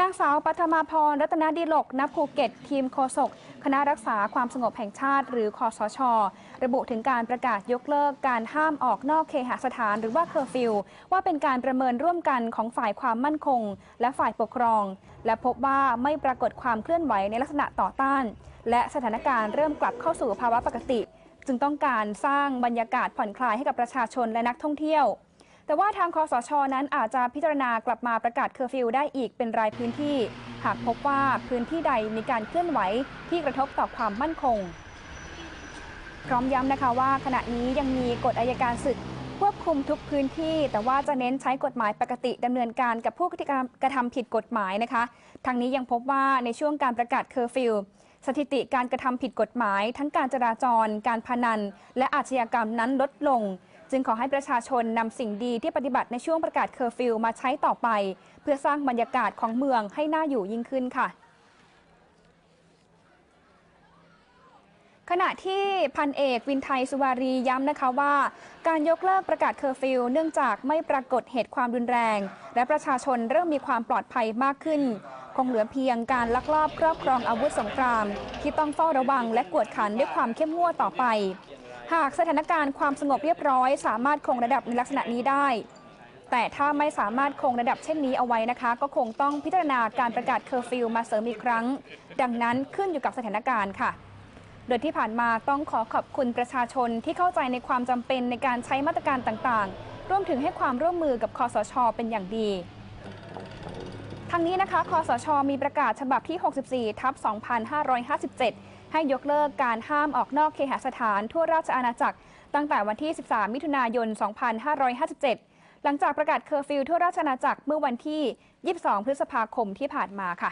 นางสาวปัทมาพร รัตนดิลกณภูเก็ต ทีมโฆษกคณะรักษาความสงบแห่งชาติ หรือคอสช ระบุถึงการประกาศยกเลิกการห้ามออกนอกเคหสถานหรือว่าเคอร์ฟิวว่าเป็นการประเมินร่วมกันของฝ่ายความมั่นคง และฝ่ายปกครอง และพบว่าไม่ปรากฏความเคลื่อนไหวในลักษณะต่อต้าน และสถานการณ์เริ่มกลับเข้าสู่ภาวะปกติ จึงต้องการสร้างบรรยากาศผ่อนคลายให้กับประชาชนและนักท่องเที่ยว แต่ว่าทางคอสชนั้นอาจจะพิจารณากลับมาประกาศเคอร์ฟิวได้อีกเป็นรายพื้นที่ หากพบว่าพื้นที่ใดมีการเคลื่อนไหวที่กระทบต่อความมั่นคง พร้อมย้ำนะคะว่า ขณะนี้ยังมีกฎอายการศึกควบคุมทุกพื้นที่ แต่ว่าจะเน้นใช้กฎหมายปกติดำเนินการกับผู้กระทำผิดกฎหมายนะคะทางนี้ยังพบว่าในช่วงการประกาศเคอร์ฟิวสถิติการกระทำผิดกฎหมาย ทั้งการจราจร การพนัน และอาชญากรรมนั้นลดลง จึงขอให้ประชาชนนำสิ่งดีที่ปฏิบัติในช่วงประกาศเคอร์ฟิวมาใช้ต่อไป เพื่อสร้างบรรยากาศของเมืองให้น่าอยู่ยิ่งขึ้นค่ะขณะที่พันเอกวินไทยสุวารีย้ำนะคะว่า การยกเลิกประกาศเคอร์ฟิวเนื่องจากไม่ปรากฏเหตุความรุนแรง และประชาชนเริ่มมีความปลอดภัยมากขึ้น คงเหลือเพียงการลักลอบครอบครองอาวุธสงคราม ที่ต้องเฝ้าระวังและกวดขันด้วยความเข้มงวดต่อไป หากสถานการณ์ความสงบเรียบร้อย สามารถคงระดับในลักษณะนี้ได้ แต่ถ้าไม่สามารถคงระดับเช่นนี้เอาไว้นะคะ ก็คงต้องพิจารณาการประกาศเคอร์ฟิวมาเสริมอีกครั้ง ดังนั้นขึ้นอยู่กับสถานการณ์ค่ะ โดยที่ผ่านมาต้องขอขอบคุณประชาชนที่เข้าใจในความจำเป็นในการใช้มาตรการต่างๆรวมถึงให้ความร่วมมือกับคอสช เป็นอย่างดี ทั้งนี้นะคะ คอสช มีประกาศฉบับที่ 64 ทับ 2557 ให้ยกเลิกการห้ามออกนอกเคหสถานทั่วราชอาณาจักร ตั้งแต่วันที่ 13 มิถุนายน 2557 หลังจากประกาศเคอร์ฟิวทั่วราชอาณาจักรเมื่อวันที่ 22 พฤษภาคมที่ผ่านมาค่ะ